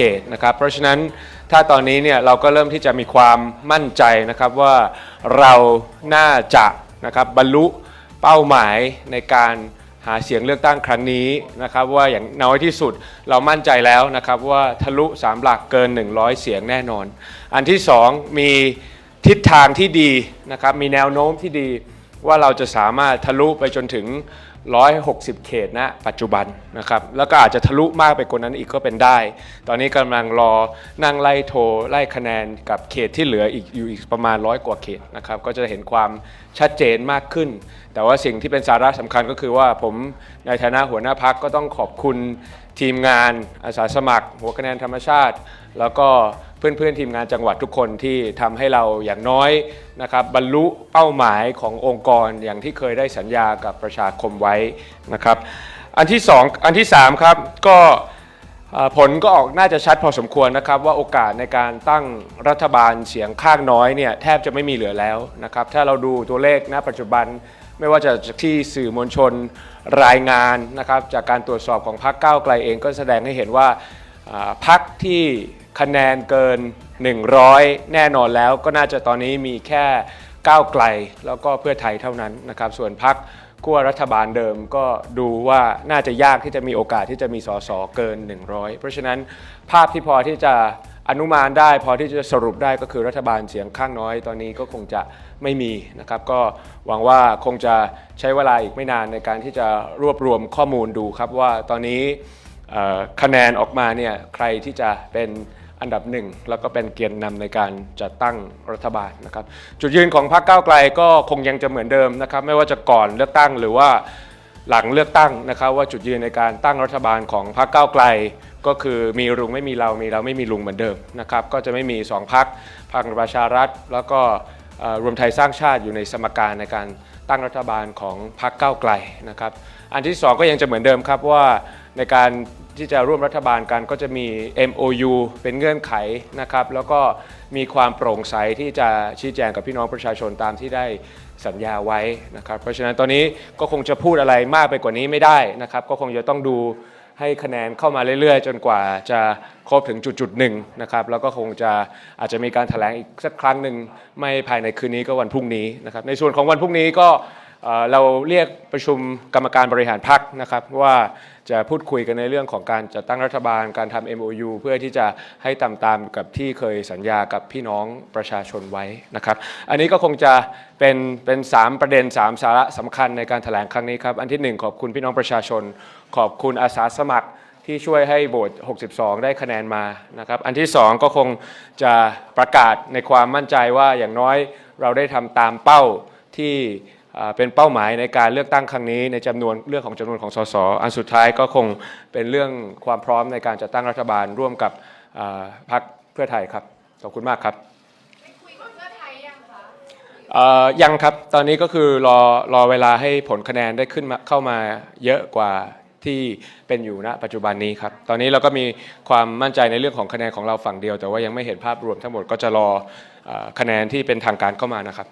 เขตนะครับ เพราะฉะนั้นถ้าตอนนี้เนี่ยเราก็เริ่มที่จะมีความมั่นใจนะครับว่าเราน่าจะนะครับบรรลุเป้าหมายในการหาเสียงเลือกตั้งครั้งนี้นะครับว่าอย่างน้อยที่สุดเรามั่นใจแล้วนะครับว่าทะลุ 3 หลักเกิน 100 เสียงแน่นอน อันที่ 2 มีทิศทางที่ดีนะครับมีแนวโน้มที่ดีว่าเราจะสามารถทะลุไปจนถึง 160 เขตณปัจจุบันนะครับแล้วก็อาจจะทะลุมากไปกว่านั้นอีกก็เป็นได้ ตอนนี้กำลังรอนั่งไล่โทรไล่คะแนนกับเขตที่เหลืออีกอยู่อีกประมาณร้อยกว่าเขตนะครับก็จะเห็นความชัดเจนมากขึ้น แต่ว่าสิ่งที่เป็นสาระสำคัญก็คือว่าผมในฐานะหัวหน้าพักก็ต้องขอบคุณทีมงานอาสาสมัคร หัวคะแนนธรรมชาติ แล้วก็ เพื่อนๆทีมงานจังหวัดทุกคนที่ทำให้เราอย่างน้อยนะครับบรรลุเป้าหมายขององค์กรอย่างที่เคยได้สัญญากับประชาคมไว้นะครับ อันที่สองอันที่สามครับก็ผลก็ออกน่าจะชัดพอสมควรนะครับว่าโอกาสในการตั้งรัฐบาลเสียงข้างน้อยเนี่ยแทบจะไม่มีเหลือแล้วนะครับถ้าเราดูตัวเลขณปัจจุบันไม่ว่าจะที่สื่อมวลชนรายงานนะครับจากการตรวจสอบของพรรคก้าวไกลเองก็แสดงให้เห็นว่าพรรคที่ คะแนนเกิน 100 แน่นอนแล้วก็น่าจะตอนนี้มีแค่ก้าวไกลแล้วก็เพื่อไทยเท่านั้นนะครับส่วนพรรคขั้วรัฐบาลเดิมก็ดูว่าน่าจะยากที่จะมีโอกาสที่จะมีสสเกิน 100 เพราะฉะนั้นภาพที่พอที่จะอนุมานได้พอที่จะสรุปได้ก็คือรัฐบาลเสียงข้างน้อยตอนนี้ก็คงจะไม่มีนะครับ ก็หวังว่าคงจะใช้เวลาอีกไม่นานในการที่จะรวบรวมข้อมูลดูครับว่าตอนนี้คะแนนออกมาเนี่ยใครที่จะเป็น อันดับหนึ่งแล้วก็เป็นเกียรตินำในการจัดตั้งรัฐบาลนะครับ จุดยืนของพรรคก้าวไกลก็คงยังจะเหมือนเดิมนะครับ ไม่ว่าจะก่อนเลือกตั้งหรือว่าหลังเลือกตั้งนะครับ ว่าจุดยืนในการตั้งรัฐบาลของพรรคก้าวไกล ก็คือมีลุงไม่มีเรามีเราไม่มีลุงเหมือนเดิมนะครับ ก็จะไม่มีสองพรรคพรรคประชารัฐ แล้วก็รวมไทยสร้างชาติอยู่ในสมการในการตั้งรัฐบาลของพรรคก้าวไกลนะครับ อันที่สองก็ยังจะเหมือนเดิมครับว่า ในการที่จะร่วมรัฐบาลกันก็จะมี MOU เป็นเงื่อนไขนะครับ แล้วก็มีความโปร่งใสที่จะชี้แจงกับพี่น้องประชาชนตามที่ได้สัญญาไว้นะครับ เพราะฉะนั้นตอนนี้ก็คงจะพูดอะไรมากไปกว่านี้ไม่ได้นะครับ ก็คงจะต้องดูให้คะแนนเข้ามาเรื่อยๆ จนกว่าจะครบถึงจุดจุดๆหนึ่งนะครับ แล้วก็คงจะอาจจะมีการแถลงอีกสักครั้งหนึ่งไม่ภายในคืนนี้ก็วันพรุ่งนี้นะครับ ในส่วนของวันพรุ่งนี้ก็ เราเรียกประชุมกรรมการบริหารพรรคนะครับว่าจะพูดคุยกันในเรื่องของการจัดตั้งรัฐบาลการทำ MOU เพื่อที่จะให้ตามตามกับที่เคยสัญญากับพี่น้องประชาชนไว้นะครับ อันนี้ก็คงจะเป็นเป็นสามประเด็นสามสาระสำคัญในการแถลงครั้งนี้ครับ อันที่หนึ่งขอบคุณพี่น้องประชาชน ขอบคุณอาสาสมัครที่ช่วยให้โหวต 62 ได้คะแนนมานะครับ อันที่ 2 ก็คงจะประกาศในความมั่นใจว่าอย่างน้อยเราได้ทำตามเป้าที่ เป็นเป้าหมายในการเลือกตั้งครั้งนี้ ในจำนวนเรื่องของจำนวนของสสอันสุดท้ายก็คงเป็นเรื่องความพร้อมในการจัดตั้งรัฐบาลร่วมกับพรรคเพื่อไทยครับขอบคุณมากครับยังครับตอนนี้ก็คือรอรอเวลาให้ผลคะแนนได้ขึ้นมาเข้ามาเยอะกว่าที่เป็นอยู่ณปัจจุบันนี้ครับ ตอนนี้เราก็มีความมั่นใจในเรื่องของคะแนนของเราฝั่งเดียว แต่ว่ายังไม่เห็นภาพรวมทั้งหมดก็จะรออ่อคะแนนที่เป็นทางการเข้ามานะครับ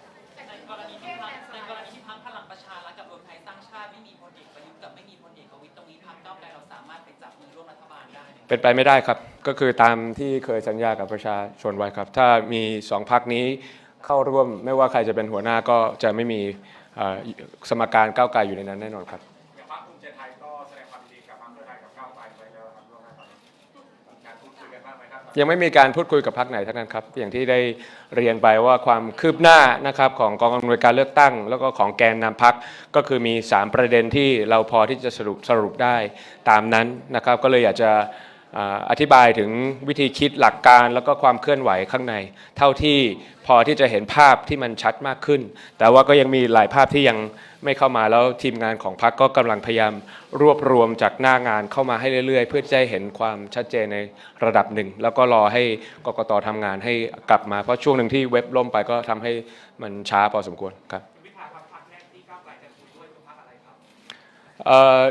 เป็นไปไม่ได้ครับ ก็คือตามที่เคยสัญญากับประชาชนไว้ครับ ถ้ามีสองพักนี้เข้าร่วมไม่ว่าใครจะเป็นหัวหน้าก็จะไม่มีเอ่อสมการก้าวไกลอยู่ในนั้นแน่นอนครับอย่างพรรคภูมิใจไทยก็แสดงความยินดีกับพรรคเพื่อไทยกับก้าวไกลไปแล้วครับร่วมงานตอนนี้มีการพูดคุยกันบ้างไหมครับยังไม่มีการพูดคุยกับพรรคไหนทั้งนั้นครับ อย่างที่ได้เรียนไปว่าความคืบหน้านะครับของกองอำนวยการเลือกตั้ง แล้วก็ของแกนนำพรรคก็คือมี 3 ประเด็นที่เราพอที่จะสรุปสรุปได้ตามนั้นนะครับ ก็เลยอยากจะ อธิบายถึงวิธีคิดหลักการแล้วก็ความเคลื่อนไหวข้างใน เท่าที่พอที่จะเห็นภาพที่มันชัดมากขึ้น แต่ว่าก็ยังมีหลายภาพที่ยังไม่เข้ามาแล้วทีมงานของพรรคก็กำลังพยายามรวบรวมจากหน้างานเข้ามาให้เรื่อยๆ เพื่อจะเห็นความชัดเจนในระดับหนึ่ง แล้วก็รอให้กกตทำงานให้กลับมาเพราะช่วงหนึ่งที่เว็บล่มไปก็ทำให้มันช้าพอสมควรครับ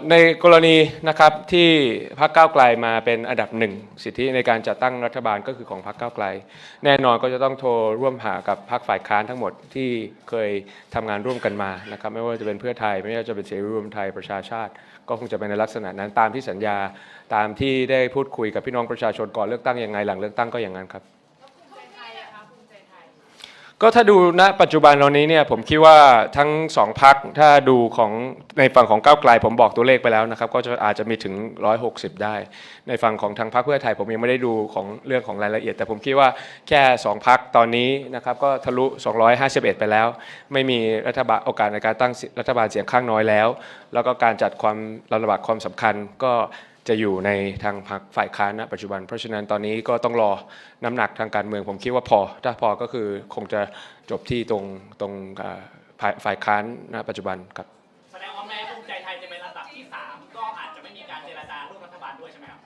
ในกรณีนะครับที่พรรคก้าวไกลมาเป็นอันดับหนึ่งสิทธิในการจัดตั้งรัฐบาลก็คือของพรรคก้าวไกล แน่นอนก็จะต้องโทรร่วมหากับพรรคฝ่ายค้านทั้งหมดที่เคยทำงานร่วมกันมานะครับไม่ว่าจะเป็นเพื่อไทยไม่ว่าจะเป็นเสรีรวมไทยประชาชาติ ก็คงจะเป็นในลักษณะนั้นตามที่สัญญาตามที่ได้พูดคุยกับพี่น้องประชาชนก่อนเลือกตั้งยังไงหลังเลือกตั้งก็อย่างนั้นครับ ก็ถ้าดูณปัจจุบันตอนนี้เนี่ยผมคิดว่าทั้งสองพักถ้าดูของในฝั่งของก้าวไกลผมบอกตัวเลขไปแล้วนะครับก็จะอาจจะมีถึง 160 ได้ ในฝั่งของทางพรรคเพื่อไทยผมยังไม่ได้ดูของเรื่องของรายละเอียด แต่ผมคิดว่าแค่สองพักตอนนี้นะครับก็ทะลุ 251 ไปแล้ว ไม่มีรัฐบาลโอกาสในการตั้งรัฐบาลเสียงข้างน้อยแล้ว แล้วก็การจัดความระบาดความสำคัญก็ จะอยู่ในทางพรรคฝ่ายค้านณปัจจุบัน เพราะฉะนั้นตอนนี้ก็ต้องรอน้ำหนักทางการเมืองผมคิดว่าพอ ถ้าพอก็คือคงจะจบที่ตรงตรงเอ่อฝ่ายฝ่ายค้านณปัจจุบันครับ แสดงว่าแม้ภูมิใจไทยจะเป็นอันดับที่ 3 ก็อาจจะไม่มีการเจรจาร่วมรัฐบาลด้วยใช่ไหมครับ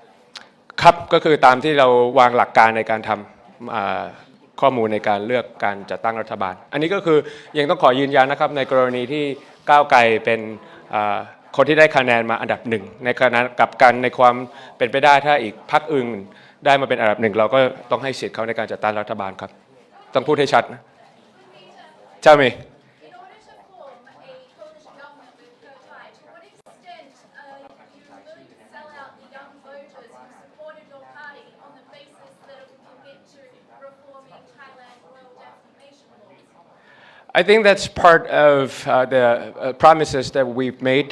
ครับก็คือตามที่เราวางหลักการในการทำอ่าข้อมูลในการเลือกการจัดตั้งรัฐบาล อันนี้ก็คือยังต้องขอยืนยันนะครับในกรณีที่ก้าวไกลเป็นอ่า คนที่ได้คะแนนมาอันดับหนึ่งในขณะกับกันในความเป็นไปได้ถ้าอีกพรรคอื่นได้มาเป็นอันดับหนึ่งเราก็ต้องให้สิทธิ์เขาในการจัดตั้งรัฐบาลครับ ต้องพูดให้ชัดนะเจ้ามี I think that's part of uh, the uh, promises that we've made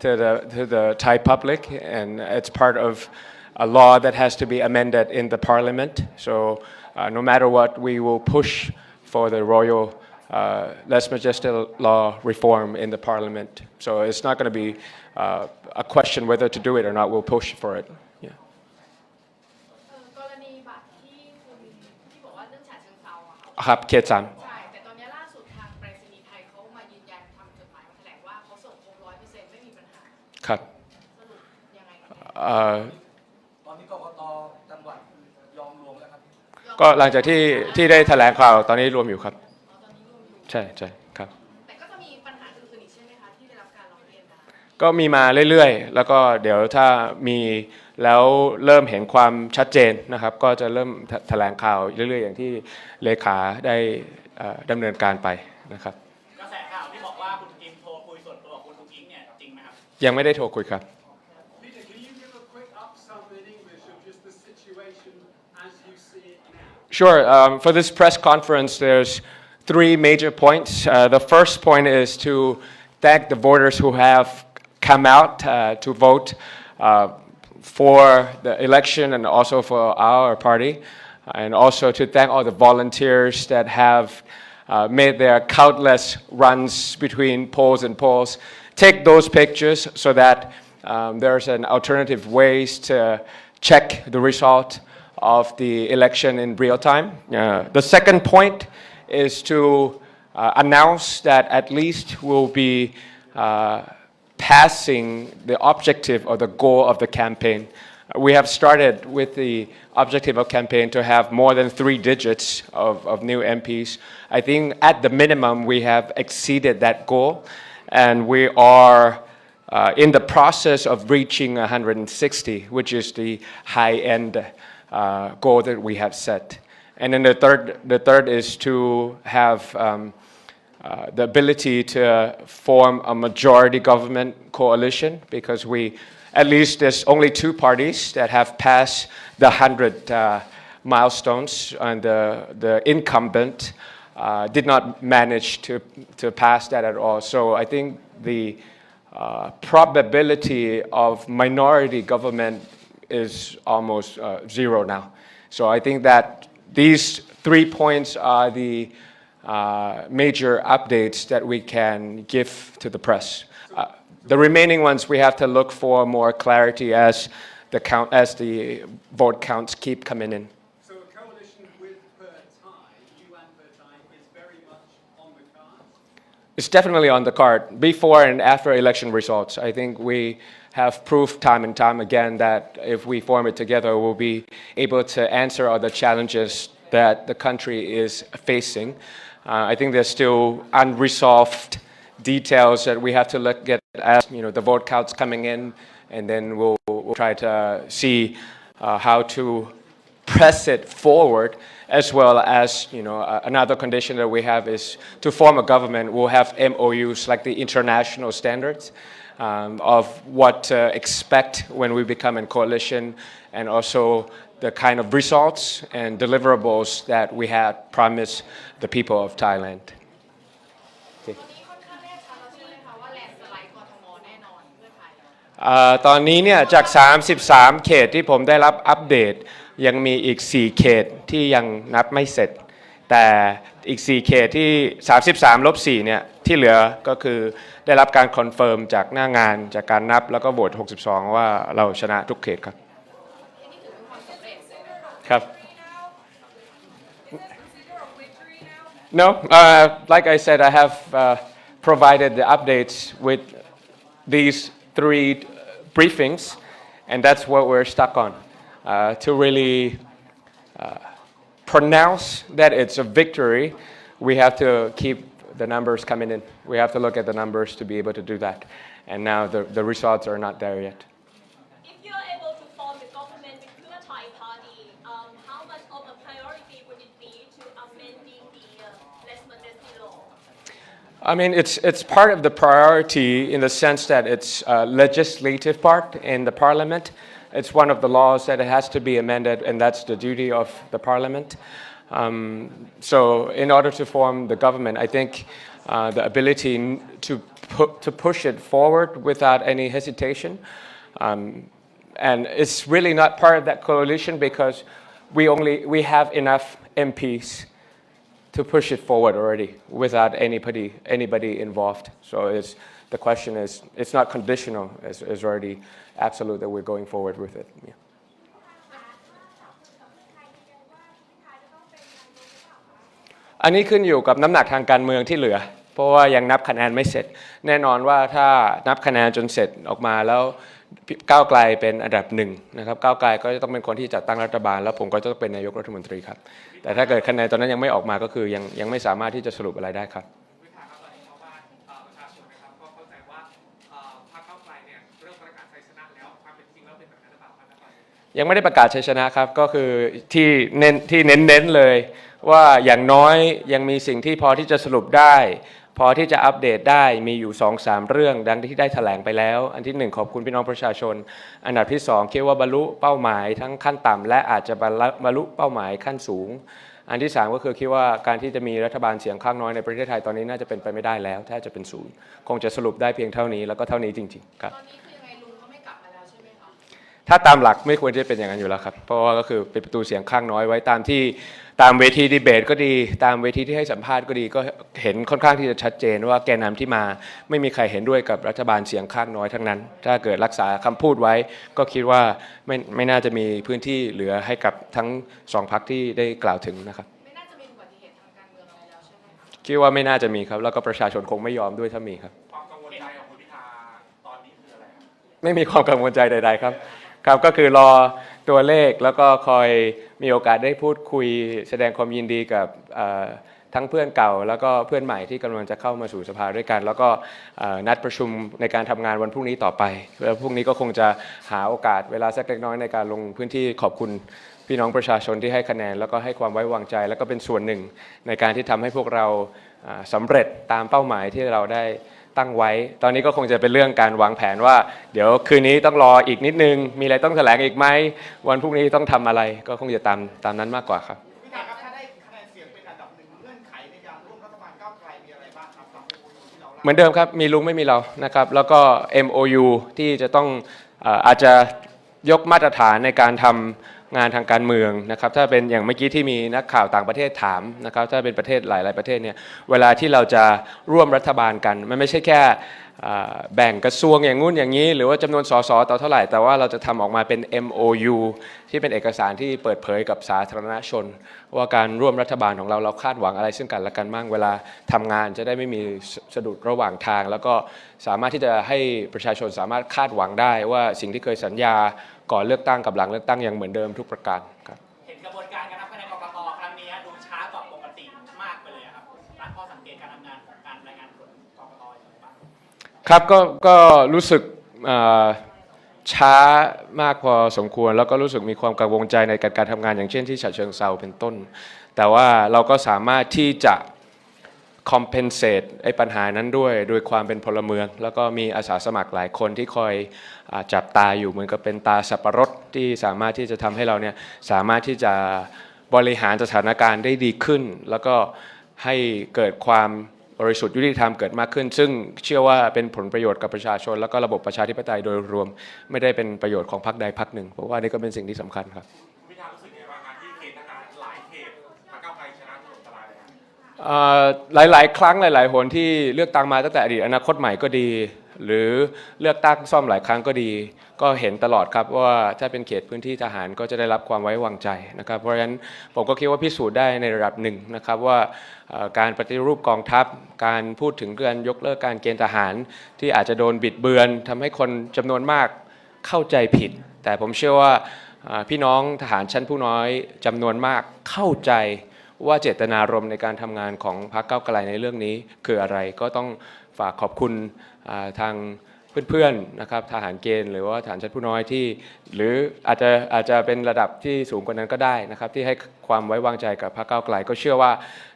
to the, to the Thai public, and it's part of a law that has to be amended in the parliament. So, uh, no matter what, we will push for the royal uh, Les Majestic law reform in the parliament. So, it's not going to be uh, a question whether to do it or not, we'll push for it. Yeah. เอ่อกรณีบัตรที่คุณที่บอกว่าเรื่องฉะเชิงเซาอะค่ะ ครับเขตสาม ตอนนี้กกตจังหวัดยอมรวมแล้วครับก็หลังจากที่ที่ได้แถลงข่าวตอนนี้รวมอยู่ครับอ๋อตอนนี้รวมอยู่ใช่ใช่ครับ แต่ก็จะมีปัญหาอื่นๆอีกใช่ไหมคะที่ได้รับการร้องเรียนมาก็มีมาเรื่อยๆ แล้วก็เดี๋ยวถ้ามีแล้วเริ่มเห็นความชัดเจนนะครับ ก็จะเริ่มแถแถลงข่าวเรื่อยๆ อย่างที่เลขาได้เอ่อดำเนินการไปนะครับ กระแสข่าวที่บอกว่าคุณกิมโทรคุยส่วนตัวกับคุณลุงอิงเนี่ยจริงไหมครับ ยังไม่ได้โทรคุยครับ Sure. Um, for this press conference, there's three major points. Uh, the first point is to thank the voters who have come out uh, to vote uh, for the election and also for our party, and also to thank all the volunteers that have uh, made their countless runs between polls and polls. Take those pictures so that um, there's an alternative ways to check the result of the election in real time. Uh, the second point is to uh, announce that at least we'll be uh, passing the objective or the goal of the campaign. Uh, We have started with the objective of campaign to have more than three digits of, of new MPs. I think at the minimum we have exceeded that goal, and we are uh, in the process of reaching 160, which is the high end uh, goal that we have set. And then the third, the third is to have um, uh, the ability to form a majority government coalition because we, at least there's only two parties that have passed the 100 uh, milestones, and the, the incumbent uh, did not manage to, to pass that at all. So I think the uh, probability of minority government is almost uh, zero now. So I think that these three points are the uh, major updates that we can give to the press. Uh, the remaining ones we have to look for more clarity as the count as the vote counts keep coming in. So a coalition with Per Thai, you and Per is very much on the cards. It's definitely on the card before and after election results. I think we have proved time and time again that if we form it together, we'll be able to answer all the challenges that the country is facing. Uh, I think there's still unresolved details that we have to look at as you know the vote counts coming in, and then we'll, we'll try to see uh, how to press it forward, as well as you know uh, another condition that we have is to form a government. We'll have MOUs like the international standards um, of what to expect when we become in coalition, and also the kind of results and deliverables that we had promised the people of Thailand. อ่าตอนนี้เนี่ยจาก 33 เขตที่ผมได้รับอัปเดต ยังมีอีก 4 เขตที่ยังนับไม่เสร็จ แต่อีก 4 เขตที่ 33 ลบ 4 เนี่ย ที่เหลือก็คือได้รับการคอนเฟิร์มจากหน้างานจากการนับแล้วก็โหวต 62 ว่าเราชนะทุกเขตครับ ครับ No, uh, like I said, I have uh, provided the updates with these three briefings, and that's what we're stuck on. Uh, to really uh, pronounce that it's a victory, we have to keep the numbers coming in. We have to look at the numbers to be able to do that. And now the, the results are not there yet. If you are able to form the government with Pheu Thai party, um, how much of a priority would it be to amending the uh, Les Majesty law? I mean, it's, it's part of the priority in the sense that it's a legislative part in the parliament. It's one of the laws that it has to be amended, and that's the duty of the parliament. Um, so, in order to form the government, I think uh, the ability to, pu- to push it forward without any hesitation. Um, and it's really not part of that coalition because we only we have enough MPs to push it forward already without anybody anybody involved. So it's the question is it's not conditional. It's, it's already absolute that we're going forward with it. Yeah. อันนี้ขึ้นอยู่กับน้ำหนักทางการเมืองที่เหลือ เพราะว่ายังนับคะแนนไม่เสร็จ แน่นอนว่าถ้านับคะแนนจนเสร็จออกมาแล้วก้าวไกลเป็นอันดับหนึ่งนะครับก้าวไกลก็จะต้องเป็นคนที่จัดตั้งรัฐบาล แล้วผมก็จะต้องเป็นนายกรัฐมนตรีครับ แต่ถ้าเกิดคะแนนตอนนั้นยังไม่ออกมาก็คือยังยังไม่สามารถที่จะสรุปอะไรได้ครับวิถาครับ ยังไม่ได้ประกาศชัยชนะครับ ก็คือที่เน้นที่เน้นๆเลย ว่าอย่างน้อยยังมีสิ่งที่พอที่จะสรุปได้ พอที่จะอัปเดตได้มีอยู่2อสามเรื่องดังที่ได้แถลงไปแล้ว อันที่หนึ่งขอบคุณพี่น้องประชาชน อันดับที่สองคิดว่าบรรลุเป้าหมายทั้งขั้นต่ำและอาจจะบรรลุบรลุเป้าหมายขั้นสูง อันที่สามก็คือคิดว่าการที่จะมีรัฐบาลเสียงข้างน้อยในประเทศไทยตอนนี้น่าจะเป็นไปไม่ได้แล้วถ้าจะเป็นศูนย์คงจะสรุปได้เพียงเท่านี้แล้วก็เท่านี้จริง ๆ ครับ ถ้าตามหลักไม่ควรจะเป็นอย่างนั้นอยู่แล้วครับ เพราะว่าก็คือเป็นประตูเสียงข้างน้อยไว้ตามที่ตามเวทีดีเบตก็ดีตามเวทีที่ให้สัมภาษณ์ก็ดีก็เห็นค่อนข้างที่จะชัดเจนว่าแกนนำที่มาไม่มีใครเห็นด้วยกับรัฐบาลเสียงข้างน้อยทั้งนั้น ถ้าเกิดรักษาคำพูดไว้ ก็คิดว่าไม่ไม่น่าจะมีพื้นที่เหลือให้กับทั้งสองพักที่ได้กล่าวถึงนะครับไม่น่าจะมีอุบัติเหตุทางการเมืองอะไรแล้วใช่ไหมคะคิดว่าไม่น่าจะมีครับแล้วก็ประชาชนคงไม่ยอมด้วยถ้ามีครับความกังวลใจของคุณพิธาตอนนี้คืออะไรครับไม่มีความกังวลใจใด ๆ ครับ ครับก็คือรอตัวเลขแล้วก็คอยมีโอกาสได้พูดคุย แสดงความยินดีกับทั้งเพื่อนเก่า แล้วก็เพื่อนใหม่ที่กำลังจะเข้ามาสู่สภาด้วยกัน แล้วก็นัดประชุมในการทำงานวันพรุ่งนี้ต่อไปแล้วพรุ่งนี้ก็คงจะหาโอกาสเวลาสักเล็กน้อยในการลงพื้นที่ขอบคุณพี่น้องประชาชนที่ให้คะแนน แล้วก็ให้ความไว้วางใจ แล้วก็เป็นส่วนหนึ่งในการที่ทำให้พวกเราสำเร็จตามเป้าหมายที่เราได้ ตั้งไว้ ตอนนี้ก็คงจะเป็นเรื่องการวางแผนว่า เดี๋ยวคืนนี้ต้องรออีกนิดนึง มีอะไรต้องแถลงอีกไหมวันพรุ่งนี้ต้องทำอะไรก็คงจะตามตามนั้นมากกว่าครับพี่ถาครับถ้าได้คะแนนเสียงเป็นอันดับหนึ่งเงื่อนไขในการร่วมรัฐบาลก้าวไกลมีอะไรบ้างครับเหมือนเดิมครับมีลุงไม่มีเรานะครับแล้วก็ MOU ที่จะต้องเอ่ออาจจะยกมาตรฐานในการทำ งานทางการเมืองนะครับถ้าเป็นอย่างเมื่อกี้ที่มีนักข่าวต่างประเทศถามนะครับถ้าเป็นประเทศหลาย ๆ ประเทศเนี่ยเวลาที่เราจะร่วมรัฐบาลกันมันไม่ใช่แค่แบ่งกระทรวงอย่างงู้นอย่างนี้ หรือว่าจำนวนสสต่อเท่าไหร่ แต่ว่าเราจะทำออกมาเป็น MOU ที่เป็นเอกสารที่เปิดเผยกับสาธารณชน ว่าการร่วมรัฐบาลของเราเราคาดหวังอะไรซึ่งกันและกันบ้างเวลาทำงานจะได้ไม่มีสะดุดระหว่างทาง แล้วก็สามารถที่จะให้ประชาชนสามารถคาดหวังได้ว่าสิ่งที่เคยสัญญา ก่อนเลือกตั้งกับหลังเลือกตั้งยังเหมือนเดิมทุกประการครับเห็นกระบวนการการนับคะแนนกกตครั้งนี้ดูช้ากว่าปกติมากไปเลยอะครับตั้งข้อสังเกตการทำงานของการรายงานผลกกตอยู่ครับก็ก็รู้สึกเอ่อช้ามากพอสมควร แล้วก็รู้สึกมีความกังวลใจในการการทำงานอย่างเช่นที่ฉะเชิงเซาเป็นต้น แต่ว่าเราก็สามารถที่จะ compensate ไอ้ปัญหานั้นด้วยโดยความเป็นพลเมือง แล้วก็มีอาสาสมัครหลายคนที่คอยอจับตาอยู่เหมือนกับเป็นตาสับปะรดที่สามารถที่จะทำให้เราเนี่ยสามารถที่จะบริหารสถานการณ์ได้ดีขึ้น แล้วก็ให้เกิดความบริสุทธิ์ยุติธรรมเกิดมากขึ้น ซึ่งเชื่อว่าเป็นผลประโยชน์กับประชาชน แล้วก็ระบบประชาธิปไตยโดยรวม ไม่ได้เป็นประโยชน์ของพรรคใดพรรคหนึ่งเพราะว่านี่ก็เป็นสิ่งที่สำคัญครับ หลาย ๆ ครั้งหลาย ๆ หนที่เลือกตั้งมาตั้งแต่อดีตอนาคตใหม่ก็ดี หรือเลือกตั้งซ่อมหลายครั้งก็ดี ก็เห็นตลอดครับว่าถ้าเป็นเขตพื้นที่ทหารก็จะได้รับความไว้วางใจนะครับ เพราะฉะนั้นผมก็คิดว่าพิสูจน์ได้ในระดับหนึ่งนะครับว่าการปฏิรูปกองทัพ การพูดถึงการยกเลิกการเกณฑ์ทหาร ที่อาจจะโดนบิดเบือนทำให้คนจำนวนมากเข้าใจผิด แต่ผมเชื่อว่าอ่าพี่น้องทหารชั้นผู้น้อยจำนวนมากเข้าใจ ว่าเจตนารมณ์ในการทำงานของพรรคเก้าไกลในเรื่องนี้ คืออะไรก็ต้องฝากขอบคุณทางเพื่อนๆนะครับทหารเกณฑ์หรือว่าทหารชั้นผู้น้อยที่ หรืออาจจะอาจจะเป็นระดับที่สูงกว่านั้นก็ได้นะครับที่ให้ความไว้วางใจกับพรรคเก้าไกล ก็เชื่อว่า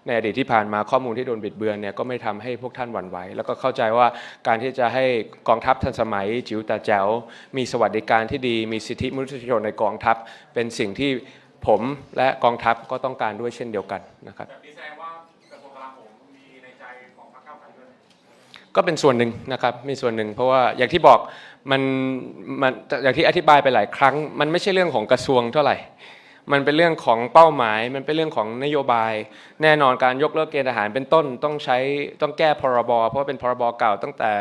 ในอดีตที่ผ่านมาข้อมูลที่โดนบิดเบือนเนี่ยก็ไม่ทำให้พวกท่านหวั่นไหวแล้วก็เข้าใจว่าการที่จะให้กองทัพทันสมัย จิ๋วตาแจ๋วมีสวัสดิการที่ดี มีสิทธิมนุษยชนในกองทัพ เป็นสิ่งที่ ผมและกองทัพก็ต้องการด้วยเช่นเดียวกันนะครับแบบนี้แสดงว่ากระทรวงกลาโหมมีในใจของพรรคก้าวไกลด้วยก็เป็นส่วนหนึ่งนะครับมีส่วนหนึ่งเพราะว่าอย่างที่บอกมันมันอย่างที่อธิบายไปหลายครั้ง มันไม่ใช่เรื่องของกระทรวงเท่าไหร่ มันเป็นเรื่องของเป้าหมาย มันเป็นเรื่องของนโยบาย แน่นอนการยกเลิกเกณฑ์ทหารเป็นต้นต้องใช้ต้องแก้พรบเพราะเป็นพรบเก่าตั้งแต่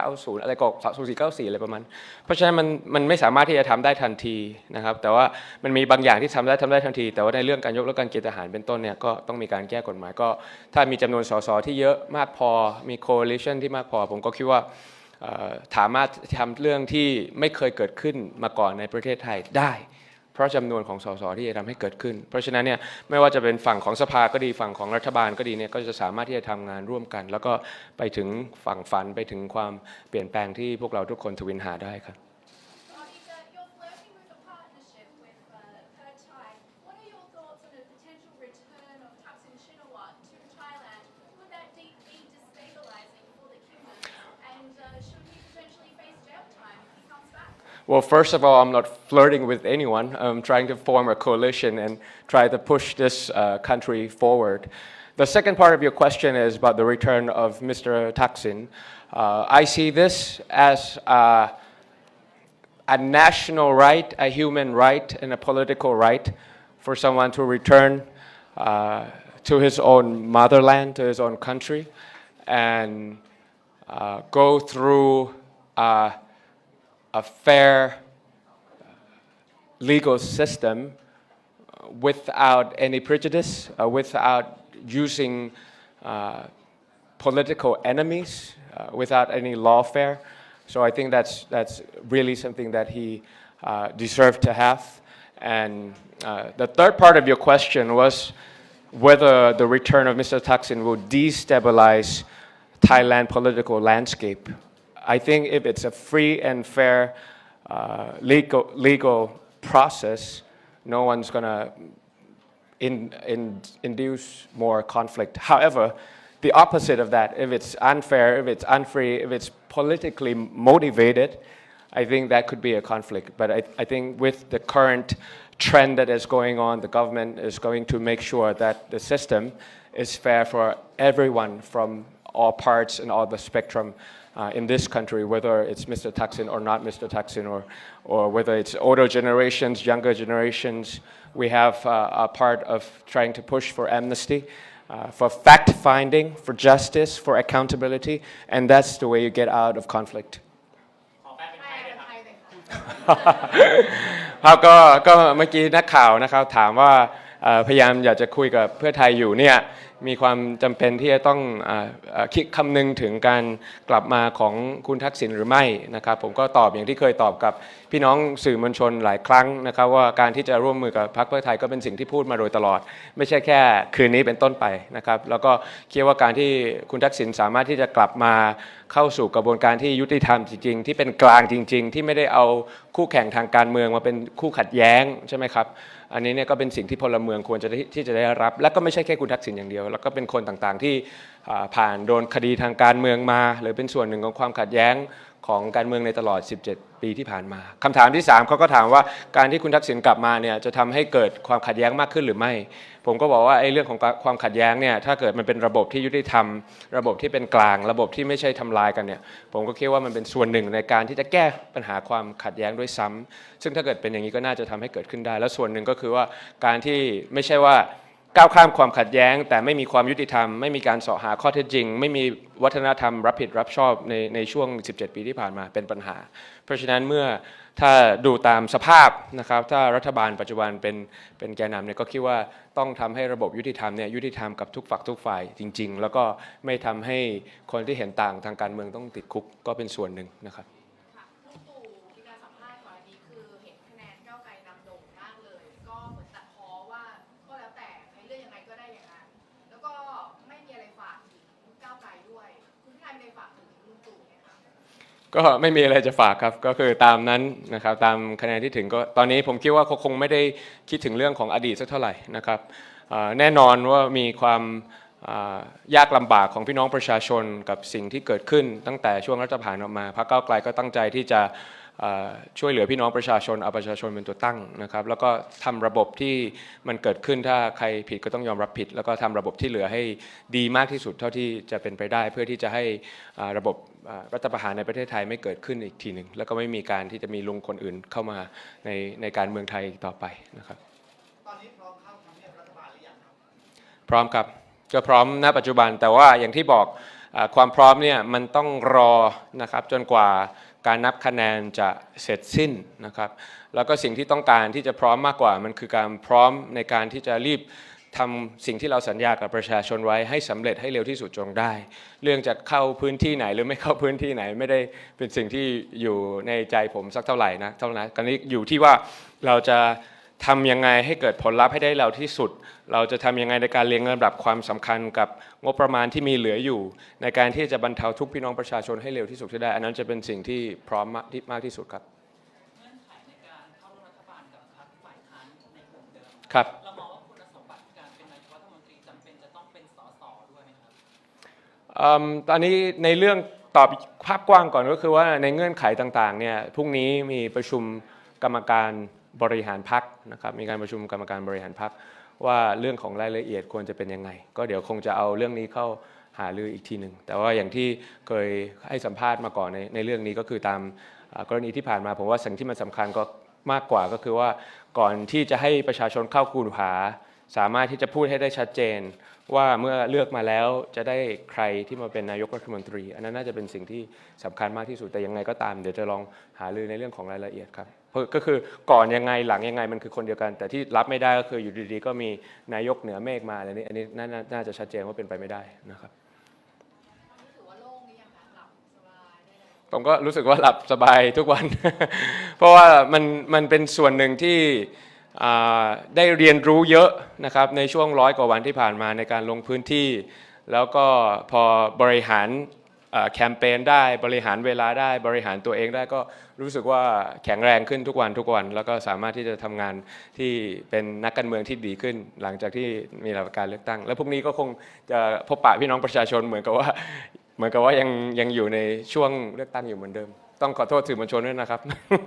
2490 อะไรก็2494 อะไรประมาณ เพราะฉะนั้นมันมันไม่สามารถที่จะทำได้ทันทีนะครับ แต่ว่ามันมีบางอย่างที่ทำได้ทำได้ทันที แต่ว่าในเรื่องการยกเลิกการเกณฑ์ทหารเป็นต้นเนี่ยก็ต้องมีการแก้กฎหมายก็ ถ้ามีจำนวนสสที่เยอะมากพอมี coalition ที่มากพอ ผมก็คิดว่าสามารถทำเรื่องที่ไม่เคยเกิดขึ้นมาก่อนในประเทศไทยได้ เพราะจำนวนของสสที่จะทำให้เกิดขึ้น เพราะฉะนั้นเนี่ยไม่ว่าจะเป็นฝั่งของสภาก็ดีฝั่งของรัฐบาลก็ดีเนี่ยก็จะสามารถที่จะทำงานร่วมกัน แล้วก็ไปถึงฝั่งฝันไปถึงความเปลี่ยนแปลงที่พวกเราทุกคนทวินหาได้ครับ Well, first of all, I'm not flirting with anyone. I'm trying to form a coalition and try to push this uh, country forward. The second part of your question is about the return of Mr. Thaksin. Uh, I see this as uh, a national right, a human right, and a political right for someone to return uh, to his own motherland, to his own country, and uh, go through uh, a fair legal system without any prejudice, uh, without using uh, political enemies, uh, without any lawfare. So I think that's, that's really something that he uh, deserved to have. And uh, the third part of your question was whether the return of Mr. Thaksin will destabilize Thailand political landscape. I think if it's a free and fair uh, legal, legal process, no one's going to in, in, induce more conflict. However, the opposite of that, if it's unfair, if it's unfree, if it's politically motivated, I think that could be a conflict. But I, I think with the current trend that is going on, the government is going to make sure that the system is fair for everyone from all parts and all the spectrum uh, in this country, whether it's Mr. Thaksin or not Mr. Thaksin, or, or whether it's older generations, younger generations. We have uh, a part of trying to push for amnesty, uh, for fact finding, for justice, for accountability, and that's the way you get out of conflict. ขอแปลเป็นไทยเลยครับ ไทยเลยค่ะ ครับก็ก็เมื่อกี้นักข่าวนะครับถามว่า เอ่อพยายามอยากจะคุยกับเพื่อไทยอยู่เนี่ย มีความจำเป็นที่จะต้องอคิดคำนึงถึงการกลับมาของคุณทักษิณหรือไม่นะครับผมก็ตอบอย่างที่เคยตอบกับพี่น้องสื่อมวลชนหลายครั้งนะครับว่าการที่จะร่วมมือกับพรรคเพื่อไทยก็เป็นสิ่งที่พูดมาโดยตลอด ไม่ใช่แค่คืนนี้เป็นต้นไปนะครับแล้วก็คิดว่าการที่คุณทักษิณสามารถที่จะกลับมาเข้าสู่กระบวนการที่ยุติธรรมจริงๆ ที่เป็นกลางจริง ๆ ที่ไม่ได้เอาคู่แข่งทางการเมืองมาเป็นคู่ขัดแย้งใช่ไหมครับอันนี้เนี่ยก็เป็นสิ่งที่พลเมืองควรจะที่จะได้รับ และก็ไม่ใช่แค่คุณทักษิณอย่างเดียวแล้วก็เป็นคนต่างๆที่ผ่านโดนคดีทางการเมืองมา หรือเป็นส่วนหนึ่งของความขัดแย้งของการเมืองในตลอด 17 ปีที่ผ่านมาคำถามที่ 3เขาก็ถามว่าการที่คุณทักษิณกลับมาเนี่ยจะทำให้เกิดความขัดแย้งมากขึ้นหรือไม่ ผมก็บอกว่าไอ้เรื่องของความขัดแย้งเนี่ยถ้าเกิดมันเป็นระบบที่ยุติธรรม ระบบที่เป็นกลาง ระบบที่ไม่ใช่ทำลายกันเนี่ยผมก็คิดว่ามันเป็นส่วนหนึ่งในการที่จะแก้ปัญหาความขัดแย้งด้วยซ้ำซึ่งถ้าเกิดเป็นอย่างนี้ก็น่าจะทำให้เกิดขึ้นได้ แล้วส่วนหนึ่งก็คือว่าการที่ไม่ใช่ว่า ก้าวข้ามความขัดแย้ง แต่ไม่มีความยุติธรรม ไม่มีการสาะหาข้อเท็จจริง ไม่มีวัฒนธรรมรับผิดรับชอบในในช่วง 17 ปีที่ผ่านมาเป็นปัญหา เพราะฉะนั้นเมื่อถ้าดูตามสภาพนะครับถ้ารัฐบาลปัจจุบันเป็นเป็นแกนนำเนี่ยก็คิดว่าต้องทำให้ระบบยุติธรรมเนี่ยยุติธรรมกับทุกฝักทุกฝ่ายจริง ๆ แล้วก็ไม่ทำให้คนที่เห็นต่างทางการเมืองต้องติดคุกก็เป็นส่วนหนึ่งนะครับ ก็ไม่มีอะไรจะฝากครับก็คือตามนั้นนะครับตามคะแนนที่ถึงก็ตอนนี้ผมคิดว่าเขาคงไม่ได้คิดถึงเรื่องของอดีตสักเท่าไหร่นะครับแน่นอนว่ามีความยากลำบากของพี่น้องประชาชนกับสิ่งที่เกิดขึ้นตั้งแต่ช่วงรัฐประหารออกมาพรรคก้าไกลก็ตั้งใจที่จะ ช่วยเหลือพี่น้องประชาชนเอาประชาชนเป็นตัวตั้งนะครับ แล้วก็ทำระบบที่มันเกิดขึ้นถ้าใครผิดก็ต้องยอมรับผิด แล้วก็ทำระบบที่เหลือให้ดีมากที่สุดเท่าที่จะเป็นไปได้ เพื่อที่จะให้อ่าระบบอ่ารัฐประหารในประเทศไทยไม่เกิดขึ้นอีกทีหนึ่งแล้วก็ไม่มีการที่จะมีลุงคนอื่นเข้ามาในในการเมืองไทยอีกต่อไปนะครับตอนนี้พร้อมเข้าทำเนียบรัฐบาลหรือยังครับพร้อมครับก็พร้อมณปัจจุบันแต่ว่าอย่างที่บอกอาความพร้อมเนี่ยมันต้องรอนะครับจนกว่า การนับคะแนนจะเสร็จสิ้นนะครับ แล้วก็สิ่งที่ต้องการที่จะพร้อมมากกว่า มันคือการพร้อมในการที่จะรีบทำสิ่งที่เราสัญญากับประชาชนไว้ให้สำเร็จให้เร็วที่สุดจงได้ เรื่องจะเข้าพื้นที่ไหนหรือไม่เข้าพื้นที่ไหนไม่ได้เป็นสิ่งที่อยู่ในใจผมสักเท่าไหร่นะเท่านั้นกันนี้อยู่ที่ว่าเราจะ ทำยังไงให้เกิดผลลัพธ์ให้ได้เร็วที่สุด เราจะทำยังไงในการเรียงลำดับความสำคัญกับงบประมาณที่มีเหลืออยู่ ในการที่จะบรรเทาทุกข์พี่น้องประชาชนให้เร็วที่สุดที่ได้ อันนั้นจะเป็นสิ่งที่พร้อมมากที่มากที่สุดครับเงื่อนไขในการเข้าร่วมรัฐบาลกับพรรคฝ่ายค้านในกลุ่มเดิมครับเรามองว่าคุณสมบัติการเป็นนายกรัฐมนตรีจำเป็นจะต้องเป็นสสด้วยไหมครับอืมตอนนี้ในเรื่องตอบภาพกว้างก่อนก็คือว่าในเงื่อนไขต่างๆเนี่ยพรุ่งนี้มีประชุมกรรมการ บริหารพักนะครับมีการประชุมกรรมการบริหารพักว่าเรื่องของรายละเอียดควรจะเป็นยังไง ก็เดี๋ยวคงจะเอาเรื่องนี้เข้าหารืออีกทีหนึ่งแต่ว่าอย่างที่เคยให้สัมภาษณ์มาก่อนในในเรื่องนี้ก็คือตามกรณีที่ผ่านมาผมว่าสิ่งที่มันสำคัญก็มากกว่าก็คือว่าก่อนที่จะให้ประชาชนเข้าคูหา สามารถที่จะพูดให้ได้ชัดเจน ว่าเมื่อเลือกมาแล้วจะได้ใครที่มาเป็นนายกรัฐมนตรี อันนั้นน่าจะเป็นสิ่งที่สำคัญมากที่สุดแต่ยังไงก็ตามเดี๋ยวจะลองหารือในเรื่องของรายละเอียดครับ ก็คือก่อนยังไงหลังยังไงมันคือคนเดียวกัน แต่ที่รับไม่ได้ก็คืออยู่ดีๆ ก็มีนายกเหนือเมฆมาอะไรนี้อันนี้น่าน่าน่าจะชัดเจนว่าเป็นไปไม่ได้นะครับตอนนี้ถือว่าโล่งหรือยังคะหลับสบายได้เลยผมก็รู้สึกว่าหลับสบายทุกวัน เพราะว่ามันมันเป็นส่วนหนึ่งที่อ่าได้เรียนรู้เยอะนะครับในช่วงร้อยกว่าวันที่ผ่านมาในการลงพื้นที่ แล้วก็พอบริหารอ่า แคมเปญได้บริหารเวลาได้บริหารตัวเองได้ก็รู้สึกว่าแข็งแรงขึ้นทุกวันทุกวัน แล้วก็สามารถที่จะทำงานที่เป็นนักการเมืองที่ดีขึ้น หลังจากที่มีหลักการเลือกตั้ง แล้วพรุ่งนี้ก็คงจะพบปะพี่น้องประชาชนเหมือนกับว่าเหมือนกับว่ายังยังอยู่ในช่วงเลือกตั้งอยู่เหมือนเดิม ต้องขอโทษสื่อมวลชนด้วยนะครับ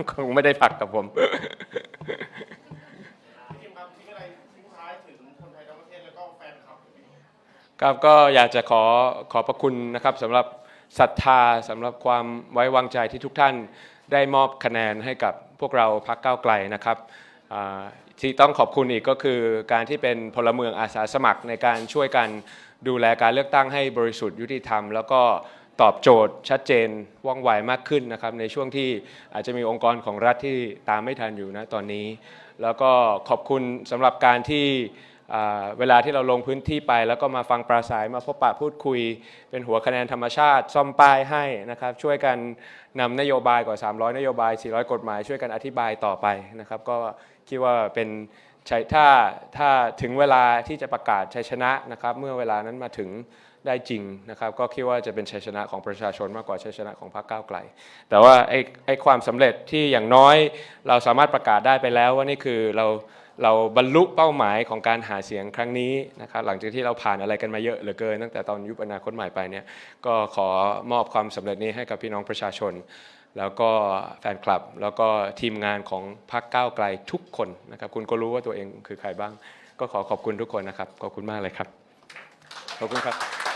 คงไม่ได้พักกับผมพี่ทิมครับทิ้งอะไรทิ้งท้ายถึงคนไทยทั้งประเทศแล้วก็แฟนคลับครับก็อยากจะขอขอบพระคุณนะครับสำหรับ ศรัทธาสำหรับความไว้วางใจที่ทุกท่านได้มอบคะแนนให้กับพวกเราพักก้าวไกลนะครับที่ต้องขอบคุณอีกก็คือการที่เป็นพลเมืองอาสาสมัครในการช่วยกันดูแลการเลือกตั้งให้บริสุทธิ์ยุติธรรม แล้วก็ตอบโจทย์ชัดเจนว่องไวมากขึ้นนะครับในช่วงที่อาจจะมีองค์กรของรัฐที่ตามไม่ทันอยู่นะตอนนี้ แล้วก็ขอบคุณสำหรับการที่ เวลาที่เราลงพื้นที่ไป แล้วก็มาฟังปราศัยมาพบปะพูดคุย เป็นหัวคะแนนธรรมชาติ ซ่อมป้ายให้นะครับ ช่วยกันนำนโยบายกว่า 300 นโยบาย 400 กฎหมายช่วยกันอธิบายต่อไปนะครับ ก็คิดว่าเป็นชัยถ้าถ้าถึงเวลาที่จะประกาศชัยชนะนะครับ เมื่อเวลานั้นมาถึงได้จริงนะครับ ก็คิดว่าจะเป็นชัยชนะของประชาชนมากกว่าชัยชนะของพรรคก้าวไกล แต่ว่าไอ้ไอ้ความสำเร็จที่อย่างน้อยเราสามารถประกาศได้ไปแล้วว่านี่คือเรา เราบรรลุเป้าหมายของการหาเสียงครั้งนี้นะครับหลังจากที่เราผ่านอะไรกันมาเยอะเหลือเกิน ตั้งแต่ตอนยุบอนาคตใหม่ไปเนี่ยก็ขอมอบความสำเร็จนี้ให้กับพี่น้องประชาชน แล้วก็แฟนคลับ แล้วก็ทีมงานของพรรคก้าวไกลทุกคนนะครับคุณก็รู้ว่าตัวเองคือใครบ้าง ก็ขอขอบคุณทุกคนนะครับขอบคุณมากเลยครับขอบคุณครับ